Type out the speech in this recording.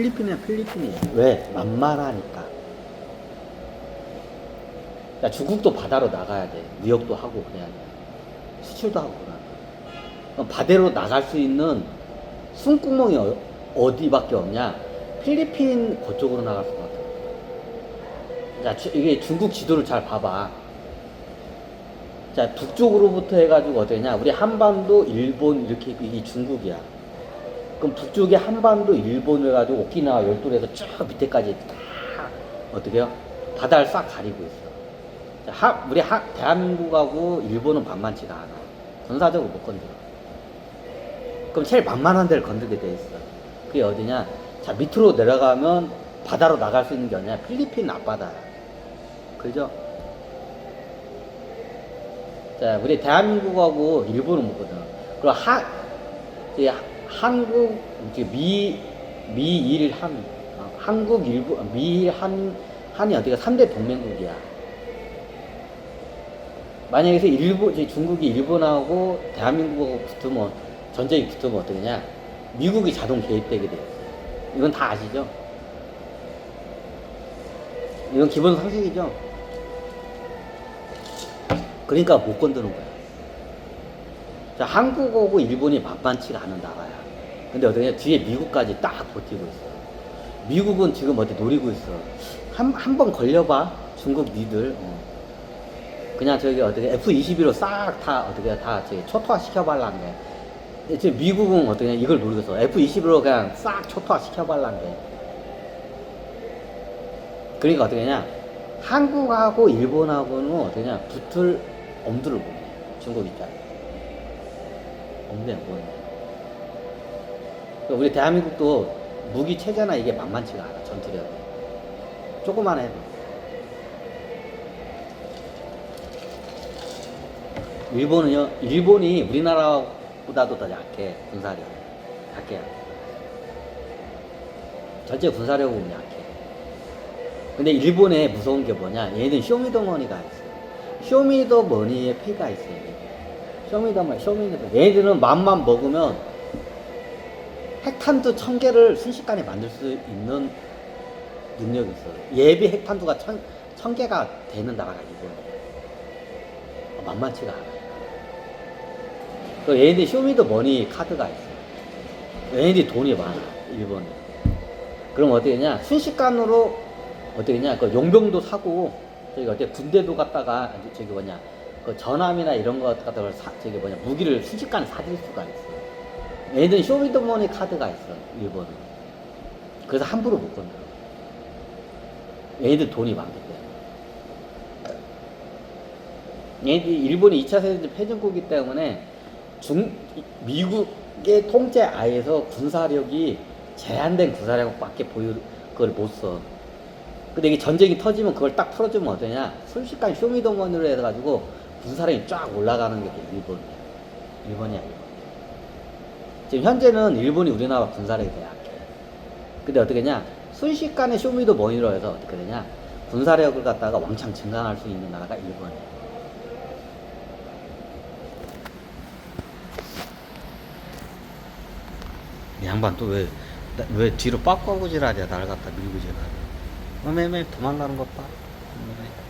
필리핀이야 필리핀이야. 왜? 만만하니까. 야, 중국도 바다로 나가야 돼. 무역도 하고 그래야 돼. 수출도 하고. 그럼 바다로 나갈 수 있는 숨구멍이 어- 어디밖에 없냐? 필리핀 그쪽으로 나갈 수가 없어. 자, 주- 이게 중국 지도를 잘 봐봐. 자, 북쪽으로부터 해가지고 어떠냐? 우리 한반도, 일본 이렇게 이게 중국이야. 그럼 북쪽에 한반도, 일본을 해가지고 오키나와 열도에서 쭉 밑에까지 다 어떻게 해요? 바다를 싹 가리고 있어. 자, 하, 우리 하, 대한민국하고 일본은 만만치가 않아. 군사적으로 못 건드려. 그럼 제일 만만한 데를 건들게 돼 있어. 그게 어디냐? 자, 밑으로 내려가면 바다로 나갈 수 있는 게 어디냐? 필리핀 앞바다야. 그죠? 자, 우리 대한민국하고 일본은 뭐거든. 그리고 하, 이 한국, 이제 미, 미일 한, 어, 한국, 일본, 미일 한, 한이 어디가 3대 동맹국이야. 만약에 서 일본, 중국이 일본하고 대한민국하고 붙으면, 전쟁이 붙으면 어떠냐? 미국이 자동 개입되게 돼. 이건 다 아시죠? 이건 기본 상식이죠? 그러니까 못 건드는 거야. 자, 한국하고 일본이 만만치가 않은 나라야. 근데 어떠냐? 뒤에 미국까지 딱 버티고 있어. 미국은 지금 어디 노리고 있어. 한, 한 번 걸려봐. 중국 니들. 어. 그냥 저기 어떻게 F-22로 싹 다 어떻게 다 저기 초토화 시켜발란 게. 지금 미국은 어떻게 이걸 노리고 있어. F-22로 그냥 싹 초토화 시켜발란 게. 그러니까 어떻게 하냐. 한국하고 일본하고는 어떻게 하냐. 붙을 엄두를 못 내. 중국 입장에. 없네, 뭐. 우리 대한민국도 무기 체제나 이게 만만치가 않아, 전투력이. 조그만 해도. 일본은요, 일본이 우리나라보다도 더 약해, 군사력. 약해요. 전체 군사력은 약해. 근데 일본에 무서운 게 뭐냐? 얘는 쇼미더머니가 있어. 쇼미더머니의 패가 있어요. 쇼미더머니, 쇼미더머니. 얘네들은 맘만 먹으면 핵탄두 천 개를 순식간에 만들 수 있는 능력이 있어. 예비 핵탄두가 천, 천 개가 되는 나라가 일본이야. 어, 만만치가 않아. 그 얘네들 쇼미더머니 카드가 있어. 얘네들이 돈이 많아, 일본에. 그럼 어떻게 되냐? 순식간으로 어떻게 되냐? 그 용병도 사고, 저기 어떻게 군대도 갔다가, 저기 뭐냐, 그 전함이나 이런 것 갖다가 사, 저기 뭐냐, 무기를 순식간에 사들 수가 있어. 얘들은 쇼미더머니 카드가 있어, 일본은. 그래서 함부로 못 건드려. 얘들 돈이 많기 때문에. 얘들이 일본이 2차 세계대전 패전국이기 때문에 중, 미국의 통제 아에서 군사력이 제한된 군사력밖에 보유, 그걸 못 써. 근데 이게 전쟁이 터지면 그걸 딱 풀어주면 어떠냐? 순식간 쇼미더머니로 해가지고 군사력이 쫙 올라가는 게 일본이야. 일본이야, 일본. 지금 현재는 일본이 우리나라 군사력이 더 약해. 근데 어떻게 냐 순식간에 쇼미더 머니로 해서 어떻게 되냐? 군사력을 갖다가 왕창 증강할 수 있는 나라가 일본이야. 이 양반 또 왜, 왜 뒤로 지랄이야, 날 갖다 밀고 지랄. 어메메 도망가는 것 봐. 어메메.